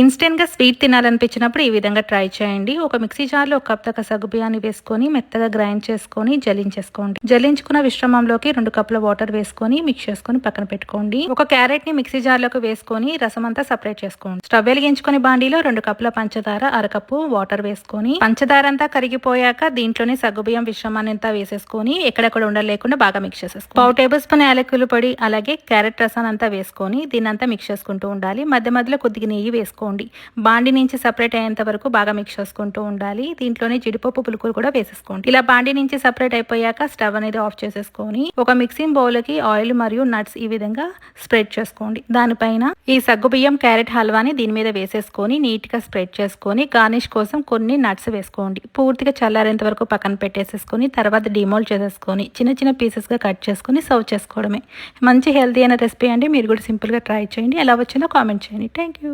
ఇన్స్టెంట్గా స్వీట్ తినాలనిపించినప్పుడు ఈ విధంగా ట్రై చేయండి. ఒక మిక్సీ జార్లో ఒక కప్ దాకా సగ్గు బియ్యాన్ని వేసుకొని మెత్తగా గ్రైండ్ చేసుకొని జల్లించేసుకోండి. జల్లించుకున్న విశ్రమంలోకి రెండు కప్పుల వాటర్ వేసుకొని మిక్స్ చేసుకొని పక్కన పెట్టుకోండి. ఒక క్యారెట్ని మిక్సీ జార్లోకి వేసుకొని రసం అంతా సపరేట్ చేసుకోండి. స్టవ్ వెలిగించుకుని బాండీలో రెండు కప్పుల పంచదార అరకప్పు వాటర్ వేసుకొని పంచదార అంతా కరిగిపోయాక దీంట్లోనే సగ్గుబియ్యం మిశ్రమాన్ని అంతా వేసేసుకొని ఎక్కడెక్కడ ఉండలేకుండా బాగా మిక్స్ చేసేసుకోండి. పావు టేబుల్ స్పూన్ యాలకులు పొడి అలాగే క్యారెట్ రసాన్ని అంతా వేసుకొని దీన్ని అంతా మిక్స్ చేసుకుంటూ ఉండాలి. మధ్య మధ్యలో కొద్దిగా నెయ్యి చేసుకోండి బాండి నుంచి సపరేట్ అయ్యేంత వరకు బాగా మిక్స్ చేసుకుంటూ ఉండాలి. దీంట్లోనే జీడిపప్పు పులుకులు కూడా వేసేసుకోండి. ఇలా బాండి నుంచి సపరేట్ అయిపోయాక స్టవ్ అనేది ఆఫ్ చేసేసుకొని ఒక మిక్సింగ్ బౌల్కి ఆయిల్ మరియు నట్స్ ఈ విధంగా స్ప్రెడ్ చేసుకోండి. దానిపైన ఈ సగ్గుబియ్యం క్యారెట్ హల్వాని దీని మీద వేసేసుకొని నీట్గా స్ప్రెడ్ చేసుకొని గార్నిష్ కోసం కొన్ని నట్స్ వేసుకోండి. పూర్తిగా చల్లారేంత వరకు పక్కన పెట్టేసేసుకొని తర్వాత డిమోల్డ్ చేసేసుకొని చిన్న చిన్న పీసెస్గా కట్ చేసుకొని సర్వ్ చేసుకోవడమే. మంచి హెల్తీ అయిన రెసిపీ అండి. మీరు కూడా సింపుల్గా ట్రై చేయండి. ఎలా వచ్చిందో కామెంట్ చేయండి. Thank you